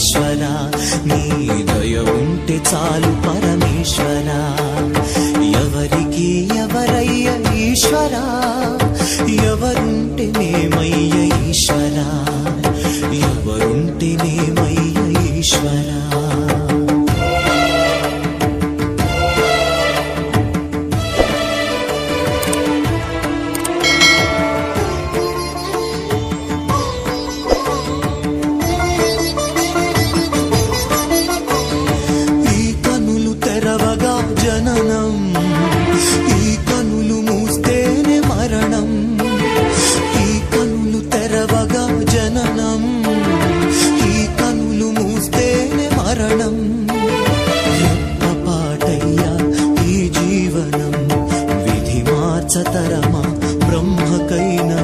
పరమేశ్వర నీ దయ ఉంటే చాలు పరమేశ్వర. ఎవరికి ఎవరయ్య ఈశ్వర? ఎవరుంటే మేమయ్య ఈశ్వర? ఎవరుంటే మేమయ్య ఈశ్వరా? మోసతరమా బ్రహ్మకైనా